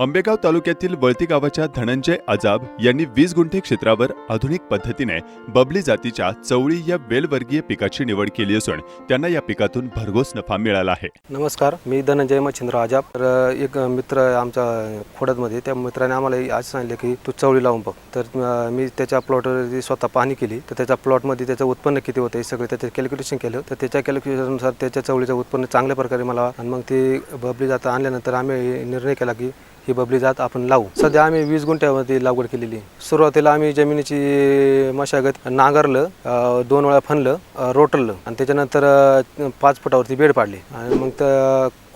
आंबेगाव तालुक्यातील वळती गावाच्या धनंजय अजाब यांनी वीस गुंठे क्षेत्रावर आधुनिक पद्धतीने बबली जातीच्या चवळी या वेलवर्गीय पिकाची निवड केली असून त्यांना या पिकातून भरघोस नफा मिळाला आहे. नमस्कार मी धनंजय मच्छिंद्र आजाब. तर एक मित्र आमच्या खोडदमध्ये त्या मित्राने आम्हाला आज सांगितलं की तू चवळी लावून बघ. तर मी त्याच्या प्लॉटवरती स्वतः पाहणी केली. तर त्याच्या प्लॉटमध्ये त्याचं उत्पन्न किती होतं हे सगळं त्याचं कॅल्क्युलेशन केलं. तर त्याच्या कॅल्क्युलेशननुसार त्याच्या चवळीचं उत्पन्न चांगल्या प्रकारे मला आणि मग ती बबली जात आणल्यानंतर आम्ही निर्णय केला की ही बबली जात आपण लावू. सध्या आम्ही वीस गुंठ्यामध्ये लागवड केलेली सुरुवातीला आम्ही जमिनीची मशागत नांगरलं दोन वेळा फनलं रोटरलं आणि त्याच्यानंतर पाच फुटावरती बेड पाडली. आणि मग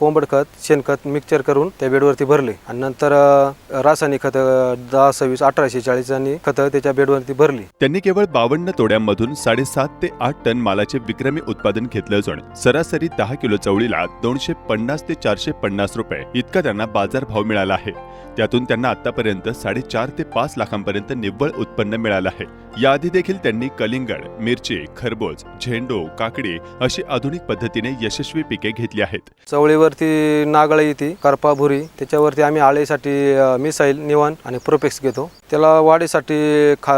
कोंबड खत शेणखत मिक्सचर करून त्या बेडवरती भरले. आणि नंतर रासायनिक खत दहा सव्वीस अठराशे चाळीस आणि खतं त्याच्या बेडवरती भरली. त्यांनी केवळ बावन्न तोड्यांमधून साडेसात ते आठ टन मालाचे विक्रमी उत्पादन घेतलं असून सरासरी दहा किलो चवळीला दोनशे पन्नास ते चारशे पन्नास रुपये इतका त्यांना बाजारभाव मिळाला आहे. त्यातून त्यांना आतापर्यंत साडेचार ते पाच लाखांपर्यंत निव्वळ उत्पन्न मिळालं आहे. याआधी देखील त्यांनी कलिंगड मिरची खरबूज झेंडू काकडी अशी आधुनिक पद्धतीने यशस्वी पिके घेतली आहेत. चवळीवरती नागळ येते करपा भुरी त्याच्यावरती आम्ही आळेसाठी मिसाईल निवान आणि प्रोपेक्स घेतो. त्याला वाढीसाठी खा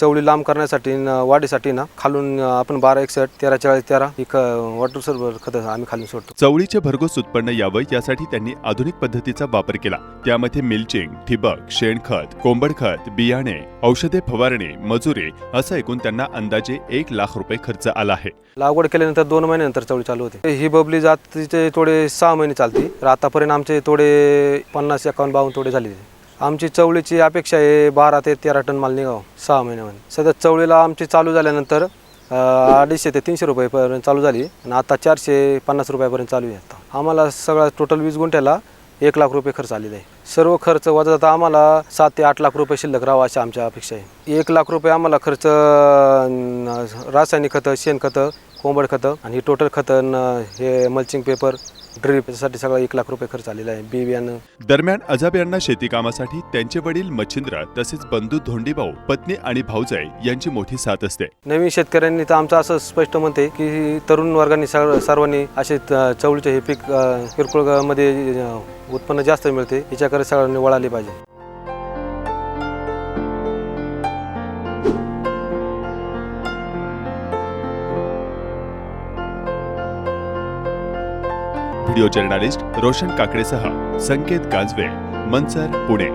चवळी लांब करण्यासाठी वाढीसाठी ना खालून आपण बारा एकसठ तेरा चाळीस तेरा ही वॉटर सर्वर खतं आम्ही खालून सोडतो चवळीचे भरघोस उत्पन्न यावं यासाठी त्यांनी आधुनिक पद्धतीचा वापर केला. त्यामध्ये मिल्चिंग ठिबक शेणखत कोंबड खत बियाणे औषधे फवारणी मजुरी असं एकूण त्यांना अंदाजे एक लाख रुपये खर्च आला आहे. लागवड केल्यानंतर दोन महिन्यानंतर चवळी चालू होते. ही बबली जातीचे थोडे सहा महिने चालते. तर आतापर्यंत आमचे थोडे पन्नास एकावन्न बावन्न थोडे झाले आमची चवळीची अपेक्षा आहे बारा ते तेरा टन माल निघावं सहा महिन्यामध्ये. सध्या चवळीला आमची चालू झाल्यानंतर अडीचशे ते तीनशे रुपयेपर्यंत चालू झाली आणि आता चारशे पन्नास रुपयापर्यंत चालू आहे आता. आम्हाला सगळा टोटल वीस गुंठ्याला एक लाख रुपये खर्च आलेला आहे. सर्व खर्च वजा जाता आम्हाला सात ते आठ लाख रुपये शिल्लक राहावा अशी आमच्या अपेक्षा आहे. एक लाख रुपये आम्हाला खर्च रासायनिक खतं शेणखतं कोंबड खतं आणि टोटल खतं हे मल्चिंग पेपर ड्रीप याच्यासाठी सगळा एक लाख रुपये खर्च आलेला आहे. बी बियाणं दरम्यान अजाब यांना शेती कामासाठी त्यांचे वडील मच्छिंद्र तसेच बंधू धोंडीभाऊ पत्नी आणि भाऊजाई यांची मोठी साथ असते. नवीन शेतकऱ्यांनी तर आमचं असं स्पष्ट म्हणते की तरुण वर्गांनी सर्व सर्वांनी असे त- चवळीचे हे पीक अं, किरकोळमध्ये अं, उत्पन्न जास्त मिळते. याच्याकडे सगळ्यांनी वळाले पाहिजे. व्हिडिओ जर्नालिस्ट रोशन काकडेसह संकेत गाजवे मनसर पुणे.